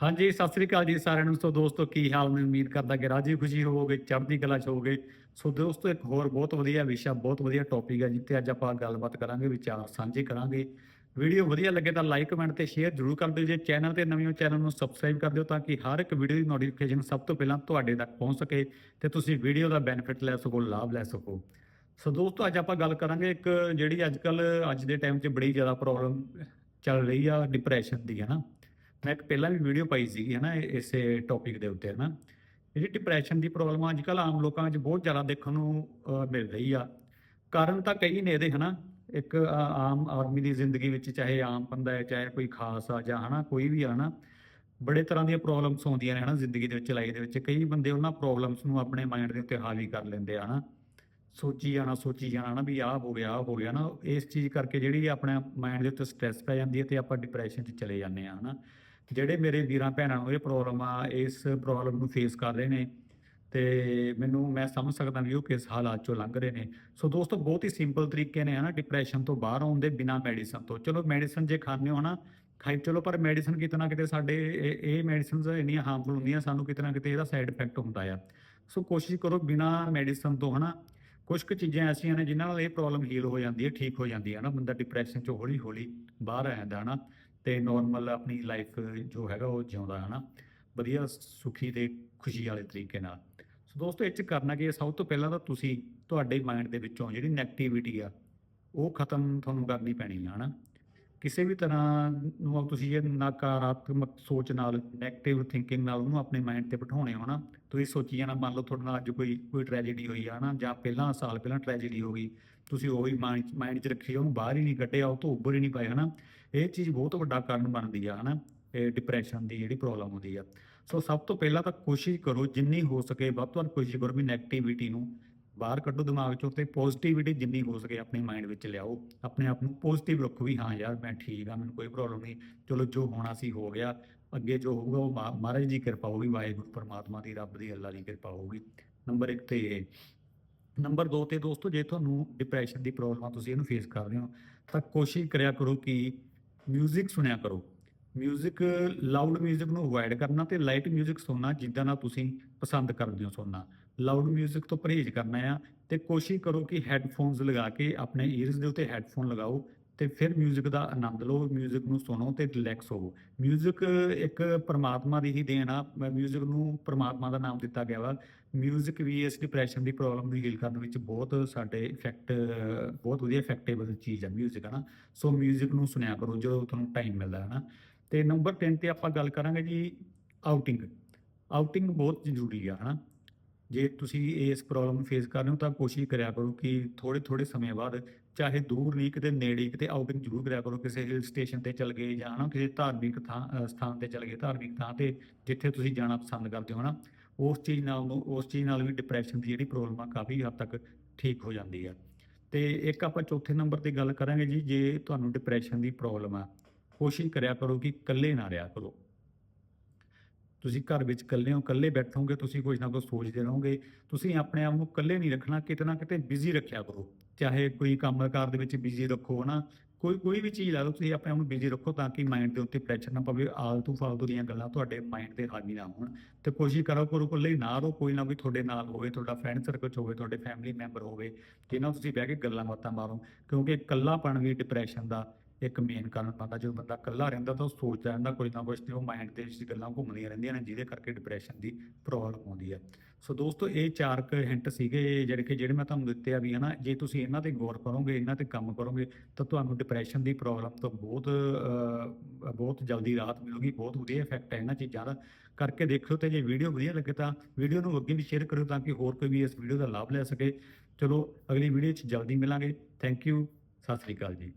ਹਾਂਜੀ, ਸਤਿ ਸ੍ਰੀ ਅਕਾਲ ਜੀ ਸਾਰਿਆਂ ਨੂੰ। ਸੋ ਦੋਸਤੋ, ਕੀ ਹਾਲ ਨੇ? ਉਮੀਦ ਕਰਦਾ ਕਿ ਰਾਜੀ ਖੁਸ਼ੀ ਹੋਵੋਗੇ, ਚੜ੍ਹਦੀ ਕਲਾ ਚ ਹੋਵੋਗੇ। ਸੋ ਦੋਸਤੋ, ਇੱਕ ਹੋਰ ਬਹੁਤ ਵਧੀਆ ਵਿਸ਼ਾ, ਬਹੁਤ ਵਧੀਆ ਟੌਪਿਕ ਹੈ ਜਿੱਥੇ ਅੱਜ ਆਪਾਂ ਗੱਲਬਾਤ ਕਰਾਂਗੇ, ਵਿਚਾਰ ਸਾਂਝੇ ਕਰਾਂਗੇ। ਵੀਡੀਓ ਵਧੀਆ ਲੱਗੇ ਤਾਂ ਲਾਈਕ ਕਮੈਂਟ ਤੇ ਸ਼ੇਅਰ ਜ਼ਰੂਰ ਕਰ ਦਿਓ। ਜੇ ਚੈਨਲ ਤੇ ਨਵੇਂ ਹੋ ਚੈਨਲ ਨੂੰ ਸਬਸਕ੍ਰਾਈਬ ਕਰ ਦਿਓ ਤਾਂ ਕਿ ਹਰ ਇੱਕ ਵੀਡੀਓ ਦੀ ਨੋਟੀਫਿਕੇਸ਼ਨ ਸਭ ਤੋਂ ਪਹਿਲਾਂ ਤੁਹਾਡੇ ਤੱਕ ਪਹੁੰਚ ਸਕੇ ਤੇ ਤੁਸੀਂ ਵੀਡੀਓ ਦਾ ਬੈਨੀਫਿਟ ਲੈ ਸਕੋ, ਲਾਭ ਲੈ ਸਕੋ। ਸੋ ਦੋਸਤੋ, ਅੱਜ ਆਪਾਂ ਗੱਲ ਕਰਾਂਗੇ ਇੱਕ ਜਿਹੜੀ ਅੱਜ ਕੱਲ ਅੱਜ ਦੇ ਟਾਈਮ 'ਚ ਬੜੀ ਜ਼ਿਆਦਾ ਪ੍ਰੋਬਲਮ ਚੱਲ ਰਹੀ ਆ ਡਿਪਰੈਸ਼ਨ ਦੀ, ਹੈ ਨਾ? ਮੈਂ ਇੱਕ ਪਹਿਲਾਂ ਵੀ ਵੀਡੀਓ ਪਾਈ ਸੀਗੀ ਹੈ ਨਾ ਇਸੇ ਟੌਪਿਕ ਦੇ ਉੱਤੇ ਹੈ ਨਾ ਜਿਹੜੀ ਡਿਪਰੈਸ਼ਨ ਦੀ ਪ੍ਰੋਬਲਮ ਅੱਜ ਕੱਲ ਆਮ ਲੋਕਾਂ 'ਚ ਬਹੁਤ ਜ਼ਿਆਦਾ ਦੇਖਣ ਨੂੰ ਮਿਲ ਰਹੀ ਆ। ਕਾਰਨ ਤਾਂ ਕਈ ਨੇ ਇਹਦੇ ਹਨਾ, ਇੱਕ ਆਮ ਆਦਮੀ ਦੀ ਜ਼ਿੰਦਗੀ ਵਿੱਚ ਚਾਹੇ ਆਮ ਬੰਦਾ ਹੈ, ਚਾਹੇ ਕੋਈ ਖਾਸ ਆ ਜਾਂ ਹਨਾ, ਕੋਈ ਵੀ ਆ ਹਨਾ, ਬੜੇ ਤਰ੍ਹਾਂ ਦੀਆਂ ਪ੍ਰੋਬਲਮਸ ਆਉਂਦੀਆਂ ਨੇ ਹਨਾ, ਜ਼ਿੰਦਗੀ ਦੇ ਵਿੱਚ ਲਾਈਫ ਦੇ ਵਿੱਚ। ਕਈ ਬੰਦੇ ਉਹਨਾਂ ਪ੍ਰੋਬਲਮਸ ਨੂੰ ਆਪਣੇ ਮਾਈਂਡ ਦੇ ਉੱਤੇ ਹਾਵੀ ਕਰ ਲੈਂਦੇ ਆ ਹਨਾ। ਸੋਚੀ ਜਾਣਾ ਸੋਚੀ ਜਾਣਾ ਨਾ ਵੀ ਆਹ ਹੋ ਗਿਆ, ਆਹ ਹੋ ਗਿਆ ਨਾ ਇਸ ਚੀਜ਼ ਕਰਕੇ ਜਿਹੜੀ ਆਪਣੇ ਮਾਈਂਡ ਦੇ ਉੱਤੇ ਸਟ੍ਰੈਸ ਪੈ ਜਾਂਦੀ ਹੈ ਤੇ ਆਪਾਂ ਡਿਪਰੈਸ਼ਨ 'ਚ ਚਲੇ ਜਾਂਦੇ ਆ ਹਨਾ। ਜਿਹੜੇ ਮੇਰੇ ਵੀਰਾਂ ਭੈਣਾਂ ਨੂੰ ਇਹ ਪ੍ਰੋਬਲਮ ਆ, ਇਸ ਪ੍ਰੋਬਲਮ ਨੂੰ ਫੇਸ ਕਰ ਰਹੇ ਨੇ, ਤੇ ਮੈਨੂੰ, ਮੈਂ ਸਮਝ ਸਕਦਾ ਵੀ ਉਹ ਕਿਸ ਹਾਲਾਤ ਚੋਂ ਲੰਘ ਰਹੇ ਨੇ। ਸੋ ਦੋਸਤੋ, ਬਹੁਤ ਹੀ ਸਿੰਪਲ ਤਰੀਕੇ ਨੇ ਹਨਾ ਡਿਪਰੈਸ਼ਨ ਤੋਂ ਬਾਹਰ ਆਉਣ ਦੇ ਬਿਨਾ ਮੈਡੀਸਨ ਤੋਂ। ਚਲੋ ਮੈਡੀਸਨ ਜੇ ਖਾਣੇ ਹੋ ਨਾ ਖਾਈ ਚਲੋ, ਪਰ ਮੈਡੀਸਨ ਕਿਤੇ ਨਾ ਕਿਤੇ ਸਾਡੇ, ਇਹ- ਇਹ ਮੈਡੀਸਿਨਸ ਇੰਨੀਆਂ ਹਾਰਮਫੁਲ ਹੁੰਦੀਆਂ, ਸਾਨੂੰ ਕਿਤੇ ਨਾ ਕਿਤੇ ਇਹਦਾ ਸਾਈਡ ਇਫੈਕਟ ਹੁੰਦਾ ਆ। ਸੋ ਕੋਸ਼ਿਸ਼ ਕਰੋ ਬਿਨਾ ਮੈਡੀਸਨ ਤੋਂ ਹਨਾ ਕੁਝ ਕੁ ਚੀਜ਼ਾਂ ਐਸੀਆਂ ਨੇ ਜਿਨ੍ਹਾਂ ਨਾਲ ਇਹ ਪ੍ਰੋਬਲਮ ਹੀਲ ਹੋ ਜਾਂਦੀ ਹੈ, ਠੀਕ ਹੋ ਜਾਂਦੀ ਹੈ ਨਾ ਬੰਦਾ ਡਿਪਰੈਸ਼ਨ ਚੋਂ ਹੌਲੀ ਹੌਲੀ ਬਾਹਰ ਆ ਜਾਂਦਾ ਹਨਾ। ਤੇ ਨਾਰਮਲ ਆਪਣੀ ਲਾਈਫ ਜੋ ਹੈਗਾ ਉਹ ਜਿਉਂਦਾ, ਹਨਾ? ਵਧੀਆ ਸੁਖੀ ਤੇ ਖੁਸ਼ੀ ਵਾਲੇ ਤਰੀਕੇ ਨਾਲ। ਸੋ ਦੋਸਤੋ, ਇਹ ਚ ਕਰਨਾ ਕੀ ਹੈ? ਸਭ ਤੋਂ ਪਹਿਲਾਂ ਤਾਂ ਤੁਸੀਂ ਤੁਹਾਡੇ ਮਾਈਂਡ ਦੇ ਵਿੱਚੋਂ ਜਿਹੜੀ ਨੈਗੇਟਿਵਿਟੀ ਆ, ਉਹ ਖਤਮ ਤੁਹਾਨੂੰ ਕਰਨੀ ਪੈਣੀ ਆ, ਹਨਾ? ਕਿਸੇ ਵੀ ਤਰ੍ਹਾਂ ਨੂੰ ਤੁਸੀਂ ਇਹ ਨਕਾਰਾਤਮਕ ਸੋਚ ਨਾਲ ਨੈਗੇਟਿਵ ਥਿੰਕਿੰਗ ਨਾਲ ਉਹਨੂੰ ਆਪਣੇ ਮਾਈਂਡ ਤੇ ਬਿਠਾਉਣੇ ਹੋ ਨਾ, ਤੁਸੀਂ ਸੋਚੀ ਜਾਣਾ ਮੰਨ ਲਓ ਤੁਹਾਡੇ ਨਾਲ ਅੱਜ ਕੋਈ ਕੋਈ ਟ੍ਰੈਜੇਡੀ ਹੋਈ ਆ ਨਾ, ਜਾਂ ਪਹਿਲਾਂ ਸਾਲ ਪਹਿਲਾਂ ਟ੍ਰੈਜੇਡੀ ਹੋ ਗਈ, ਤੁਸੀਂ ਉਹੀ ਮਾਈਂਡ ਮਾਈਂਡ 'ਚ ਰੱਖੀ ਉਹਨੂੰ ਬਾਹਰ ਹੀ ਨਹੀਂ ਕੱਢਿਆ, ਉਹ ਤੋਂ ਉੱਭਰ ਹੀ ਨਹੀਂ ਪਾਏ ਹਨਾ, ਇਹ ਚੀਜ਼ ਬਹੁਤ ਵੱਡਾ ਕਾਰਨ ਬਣਦੀ ਆ ਹਨਾ, ਇਹ ਡਿਪਰੈਸ਼ਨ ਦੀ ਜਿਹੜੀ ਪ੍ਰੋਬਲਮ ਹੁੰਦੀ ਆ। ਸੋ ਸਭ ਤੋਂ ਪਹਿਲਾਂ ਤਾਂ ਕੋਸ਼ਿਸ਼ ਕਰੋ ਜਿੰਨੀ ਹੋ ਸਕੇ ਵੱਧ ਤੋਂ ਵੱਧ ਕੋਸ਼ਿਸ਼ ਕਰੋ ਵੀ ਨੈਗੇਟਿਵਿਟੀ ਨੂੰ ਬਾਹਰ ਕੱਢੋ ਦਿਮਾਗ ਚੋਂ ਤੇ ਪੋਜ਼ਿਟਿਵਿਟੀ ਜਿੰਨੀ ਹੋ ਸਕੇ ਆਪਣੇ ਮਾਈਂਡ ਵਿੱਚ ਲਿਆਓ ਆਪਣੇ ਆਪ ਨੂੰ ਪੋਜ਼ਿਟਿਵ ਰੱਖੋ ਵੀ ਹਾਂ ਯਾਰ ਮੈਂ ਠੀਕ ਆ ਮੈਨੂੰ ਕੋਈ ਪ੍ਰੋਬਲਮ ਨਹੀਂ ਚਲੋ ਜੋ ਹੋਣਾ ਸੀ ਹੋ ਗਿਆ ਅੱਗੇ ਜੋ ਹੋਊਗਾ ਉਹ ਮਹਾ- ਮਹਾਰਾਜ ਦੀ ਕਿਰਪਾ ਹੋਊਗੀ ਵਾਹਿਗੁਰੂ ਪਰਮਾਤਮਾ ਦੀ ਰੱਬ ਦੀ ਅੱਲਾ ਦੀ ਕਿਰਪਾ ਹੋਊਗੀ ਨੰਬਰ 1 ਤੇ ਇਹ ਨੰਬਰ 2 ਤੇ ਦੋਸਤੋ ਜੇ ਤੁਹਾਨੂੰ ਡਿਪਰੈਸ਼ਨ ਦੀ ਪ੍ਰੋਬਲਮ ਆ ਤੁਸੀਂ ਇਹਨੂੰ ਫੇਸ ਕਰਦੇ ਹੋ ਤਾਂ ਕੋਸ਼ਿਸ਼ ਕਰਿਆ ਕਰੋ ਕਿ 뮤직 ਸੁਣਿਆ ਕਰੋ 뮤직 ਲਾਊਡ 뮤직 ਨੂੰ ਅਵੋਇਡ ਕਰਨਾ ਤੇ ਲਾਈਟ 뮤직 ਸੁਣਨਾ ਜਿੱਦਾਂ ਨਾਲ ਤੁਸੀਂ ਪਸੰਦ ਕਰਦੇ ਹੋ ਸੁਣਨਾ ਲਾਊਡ 뮤직 ਤੋਂ ਪਰਹੇਜ਼ ਕਰਨਾ ਆ ਤੇ ਕੋਸ਼ਿਸ਼ ਕਰੋ ਕਿ ਹੈੱਡਫੋਨਸ ਲਗਾ ਕੇ ਆਪਣੇ ਈਅਰਸ ਦੇ ਉੱਤੇ ਹੈੱਡਫੋਨ ਲਗਾਓ ਤੇ ਫਿਰ 뮤직 ਦਾ ਆਨੰਦ ਲਓ 뮤직 ਨੂੰ ਸੁਣੋ ਤੇ ਰਿਲੈਕਸ ਹੋਵੋ 뮤직 ਇੱਕ ਪਰਮਾਤਮਾ ਦੀ ਹੀ ਦੇਣ ਆ 뮤직 ਨੂੰ ਪਰਮਾਤਮਾ ਦਾ ਨਾਮ ਦਿੱਤਾ ਗਿਆ ਵਾ 뮤직 ਵੀ ਇਸ ਡਿਪਰੈਸ਼ਨ ਦੀ ਪ੍ਰੋਬਲਮ ਨੂੰ ਹੀਲ ਕਰਨ ਵਿੱਚ ਬਹੁਤ ਸਾਡੇ ਇਫੈਕਟ ਬਹੁਤ ਵਧੀਆ ਇਫੈਕਟੇਬਲ ਚੀਜ਼ ਆ 뮤직 ਹਨਾ ਸੋ 뮤직 ਨੂੰ ਸੁਣਿਆ ਕਰੋ ਜਦੋਂ ਤੁਹਾਨੂੰ ਟਾਈਮ ਮਿਲਦਾ ਹੈ ਨਾ ਤੇ ਨੰਬਰ 3 ਤੇ ਆਪਾਂ ਗੱਲ ਕਰਾਂਗੇ ਜੀ ਆਊਟਿੰਗ ਆਊਟਿੰਗ ਬਹੁਤ ਜ਼ਰੂਰੀ ਆ ਹਨਾ ਜੇ ਤੁਸੀਂ ਇਸ ਪ੍ਰੋਬਲਮ ਨੂੰ ਫੇਸ ਕਰ ਰਹੇ ਹੋ ਤਾਂ ਕੋਸ਼ਿਸ਼ ਕਰਿਆ ਕਰੋ ਕਿ ਥੋੜੇ ਥੋੜੇ ਸਮੇਂ ਬਾਅਦ ਚਾਹੇ ਦੂਰ ਨਹੀਂ ਕਿਤੇ, ਨੇੜੇ ਕਿਤੇ ਆਊਟਿੰਗ ਜ਼ਰੂਰ ਕਰਿਆ ਕਰੋ, ਕਿਸੇ ਹਿਲ ਸਟੇਸ਼ਨ ਤੇ ਚਲ ਗਏ ਜਾਂ ਨਾ ਕਿਸੇ ਧਾਰਮਿਕ ਥਾਂ ਸਥਾਨ ਤੇ ਚਲ ਗਏ, ਧਾਰਮਿਕ ਥਾਂ ਤੇ ਜਿੱਥੇ ਤੁਸੀਂ ਜਾਣਾ ਪਸੰਦ ਕਰਦੇ ਹੋ ਨਾ ਉਸ ਚੀਜ਼ ਨਾਲ ਨੂੰ, ਉਸ ਚੀਜ਼ ਨਾਲ ਵੀ ਡਿਪਰੈਸ਼ਨ ਦੀ ਜਿਹੜੀ ਪ੍ਰੋਬਲਮ ਆ ਕਾਫੀ ਹੱਦ ਤੱਕ ਠੀਕ ਹੋ ਜਾਂਦੀ ਆ। ਤੇ ਇੱਕ ਆਪਾਂ ਚੌਥੇ ਨੰਬਰ ਤੇ ਗੱਲ ਕਰਾਂਗੇ ਜੀ, ਜੇ ਤੁਹਾਨੂੰ ਡਿਪਰੈਸ਼ਨ ਦੀ ਪ੍ਰੋਬਲਮ ਆ, ਕੋਸ਼ਿਸ਼ ਕਰਿਆ ਕਰੋ ਕਿ ਇਕੱਲੇ ਨਾ ਰਿਹਾ ਕਰੋ। ਤੁਸੀਂ ਘਰ ਵਿੱਚ ਇਕੱਲੇ ਹੋ, ਇਕੱਲੇ ਬੈਠੋਗੇ, ਤੁਸੀਂ ਕੁਝ ਨਾ ਕੁਝ ਸੋਚਦੇ ਰਹੋਗੇ, ਤੁਸੀਂ ਆਪਣੇ ਆਪ ਨੂੰ ਇਕੱਲੇ ਨਹੀਂ ਰੱਖਣਾ, ਕਿਤੇ ਨਾ ਕਿਤੇ ਬਿਜ਼ੀ ਰੱਖਿਆ ਕਰੋ। ਚਾਹੇ ਕੋਈ ਕੰਮਕਾਰ ਦੇ ਵਿੱਚ ਬਿਜ਼ੀ ਰੱਖੋ ਨਾ ਕੋਈ ਕੋਈ ਵੀ ਚੀਜ਼ ਲਾ ਲਓ, ਤੁਸੀਂ ਆਪਣੇ ਆਪ ਨੂੰ ਬਿਜ਼ੀ ਰੱਖੋ ਤਾਂ ਕਿ ਮਾਈਂਡ ਦੇ ਉੱਤੇ ਪ੍ਰੈਸ਼ਰ ਨਾ ਪਵੇ, ਆਲਤੂ ਫਾਲਤੂ ਦੀਆਂ ਗੱਲਾਂ ਤੁਹਾਡੇ ਮਾਈਂਡ ਤੇ ਹਾਵੀ ਨਾ ਹੋਣ। ਤੇ ਕੋਸ਼ਿਸ਼ ਕਰੋ ਕਰੋ ਇਕੱਲੇ ਨਾ ਰਹੋ, ਕੋਈ ਨਾ ਕੋਈ ਤੁਹਾਡੇ ਨਾਲ ਹੋਵੇ, ਤੁਹਾਡਾ ਫਰੈਂਡ ਸਰਕਲ ਚ ਹੋਵੇ, ਤੁਹਾਡੇ ਫੈਮਿਲੀ ਮੈਂਬਰ ਹੋਵੇ, ਜਿਨ੍ਹਾਂ ਤੁਸੀਂ ਬਹਿ ਕੇ ਗੱਲਾਂ ਬਾਤਾਂ ਮਾਰੋ, ਕਿਉਂਕਿ ਇਕੱਲਾਪਣ ਵੀ ਡਿਪਰੈਸ਼ਨ ਦਾ ਇੱਕ ਮੇਨ ਕਾਰਨ ਬਣਦਾ, ਜਦੋਂ ਬੰਦਾ ਇਕੱਲਾ ਰਹਿੰਦਾ ਤਾਂ ਉਹ ਸੋਚਦਾ ਰਹਿੰਦਾ ਕੁਝ ਨਾ ਕੁਝ ਤੇ ਉਹ ਮਾਈਂਡ ਦੇ ਵਿੱਚ ਗੱਲਾਂ ਘੁੰਮਦੀਆਂ ਰਹਿੰਦੀਆਂ ਨੇ, ਜਿਹਦੇ ਕਰਕੇ ਡਿਪਰੈਸ਼ਨ ਦੀ ਪ੍ਰੋਬਲਮ ਆਉਂਦੀ ਹੈ ਸੋ ਦੋਸਤੋ, ਇਹ ਚਾਰ ਕੁ ਹਿੰਟ ਸੀਗੇ ਜਿਹੜੇ ਕਿ ਜਿਹੜੇ ਮੈਂ ਤੁਹਾਨੂੰ ਦਿੱਤੇ ਆ ਵੀ ਹਨਾ, ਜੇ ਤੁਸੀਂ ਇਹਨਾਂ ਤੇ ਗੌਰ ਕਰੋਗੇ, ਇਹਨਾਂ ਤੇ ਕੰਮ ਕਰੋਗੇ, ਤਾਂ ਤੁਹਾਨੂੰ ਡਿਪਰੈਸ਼ਨ ਦੀ ਪ੍ਰੋਬਲਮ ਤੋਂ ਬਹੁਤ ਬਹੁਤ ਜਲਦੀ ਰਾਹਤ ਮਿਲੂਗੀ, ਬਹੁਤ ਵਧੀਆ ਇਫੈਕਟ ਹੈ ਇਹਨਾਂ ਚੀਜ਼ਾਂ ਦਾ। ਕਰਕੇ ਦੇਖਿਓ ਤੇ ਜੇ ਵੀਡੀਓ ਵਧੀਆ ਲੱਗੇ ਤਾਂ ਵੀਡੀਓ ਨੂੰ ਅੱਗੇ ਵੀ ਸ਼ੇਅਰ ਕਰਿਓ ਤਾਂ ਕਿ ਹੋਰ ਕੋਈ ਵੀ ਇਸ ਵੀਡੀਓ ਦਾ ਲਾਭ ਲੈ ਸਕੇ। ਚਲੋ, ਅਗਲੀ ਵੀਡੀਓ 'ਚ ਜਲਦੀ ਮਿਲਾਂਗੇ। ਥੈਂਕ ਯੂ ਸਤਿ ਸ੍ਰੀ ਅਕਾਲ ਜੀ।